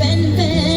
ben ben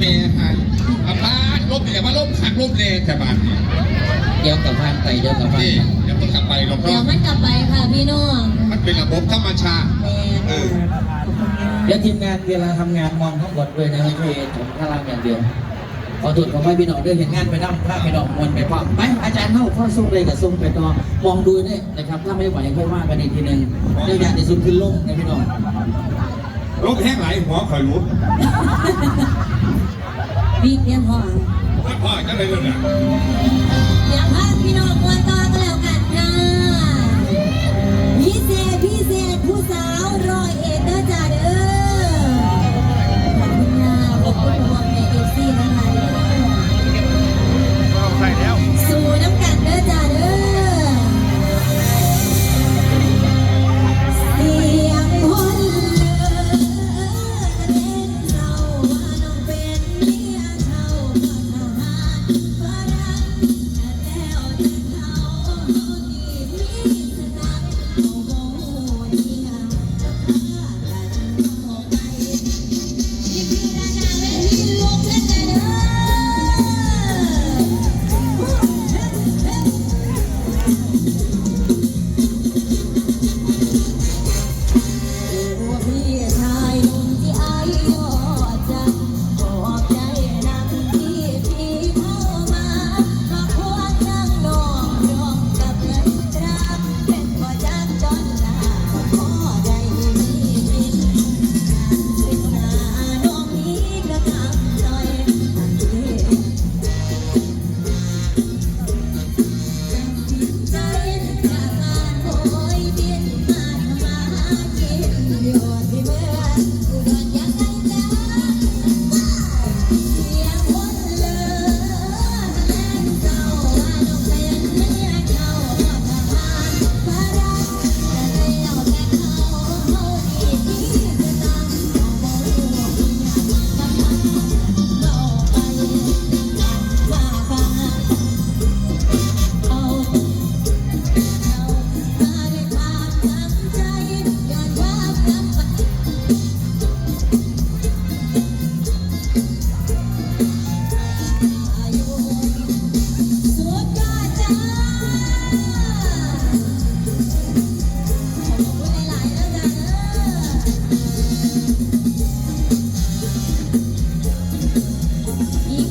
ให้มันขึ้นหอดอีเมย์ค่ะอาพาดลบแต่ว่าลบขัดลบแรงแต่บาดเนี่ยเดี๋ยวกับพานไปเดี๋ยวกับพานนี่ไปเดี๋ยวมันกลับไปหรอกเดี๋ยวเนาะมันกลับไปค่ะพี่น้องมันเป็นระบบธรรมชาติแม่เออเดี๋ยวทีมงานเวลาทำงานมองทั้งหมดด้วยนะครับช่ผมพลังอย่างเดียว ขอตุดขอให้พี่น้องด้วยเห็นงานไปนั่งพาพี่น้องมวลไปพร้อมไปอาจารย์เข้าข้อซุ้มเลยกับซุ้มไปต่อมองดูเนี่ยนะครับ ถ้าไม่ไหวค่อยว่ากันอีกทีหนึ่งเดี๋ยวอยากจะซุ้มขึ้นลงนะพี่น้อง ลบแห้งไหลหัวคอยรู้ พี่เตรียมพร้อมว่าพ่อจะเลยเลยนะอยากพาพี่น้อง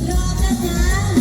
เด้อ